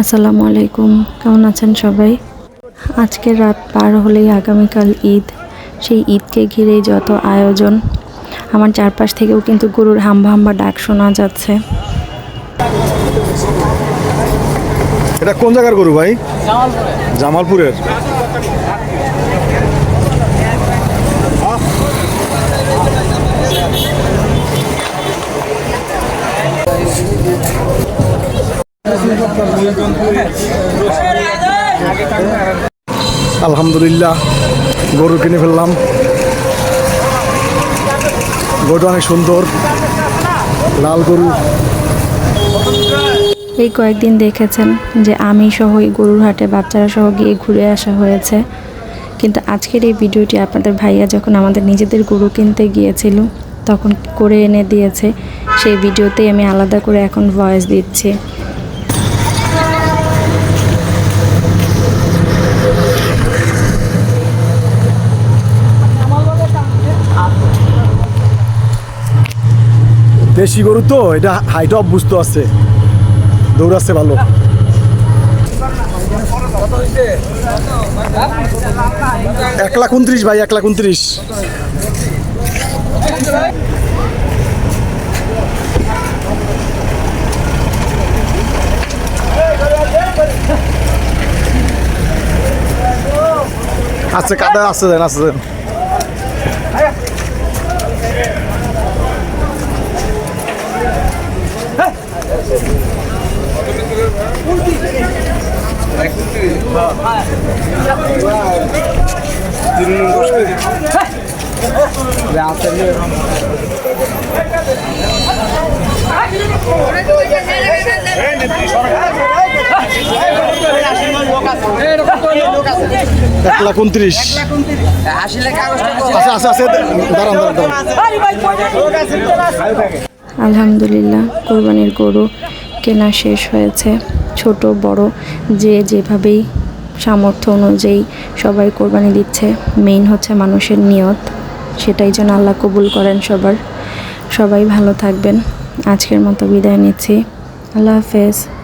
আসসালামু আলাইকুম। কেমন আছেন সবাই? আজকে রাত পার হলেই আগামীকাল ঈদ। সেই ঈদকে ঘিরেই যত আয়োজন, আমার চারপাশ থেকেও কিন্তু গরুর হাম্বা হাম্বা ডাক শোনা যাচ্ছে। এটা কোন জায়গার গরু ভাই? জামালপুরের। আলহামদুলিল্লাহ, গরু কিনে ফেললাম। গরুটা অনেক সুন্দর, লাল গরু। এই কয়েকদিন দেখেছেন যে আমি সহ এই গরুর হাটে বাচ্চারা সহ গিয়ে ঘুরে আসা হয়েছে। কিন্তু আজকের এই ভিডিওটি আপনাদের ভাইয়া যখন আমাদের নিজেদের গরু কিনতে গিয়েছিল, তখন করে এনে দিয়েছে। সেই ভিডিওতেই আমি আলাদা করে এখন ভয়েস দিচ্ছি। দেশি গরু তো, এটা হাইট অফ বুঝতে আছে। দৌড়াচ্ছে ভালো। এক লাখ উনত্রিশ ভাই, এক লাখ উনত্রিশ। আছে কাদা আছে, দেন আছে, দেন। এক লাখ উনত্রিশ আছে আছে দাঁড়ান দাঁড়ান দাঁড়ান। আলহামদুলিল্লাহ কোরবানির গরু কেনা শেষ হয়েছে। ছোট, বড়, যে যেভাবেই সামর্থ্য অনুযায়ী সবাই কোরবানি দিচ্ছে মেইন হচ্ছে মানুষের নিয়ত। সেটাই যেন আল্লাহ কবুল করেন সবার। সবাই ভালো থাকবেন। আজকের মতো বিদায় নিচ্ছি। আল্লাহ হাফেজ।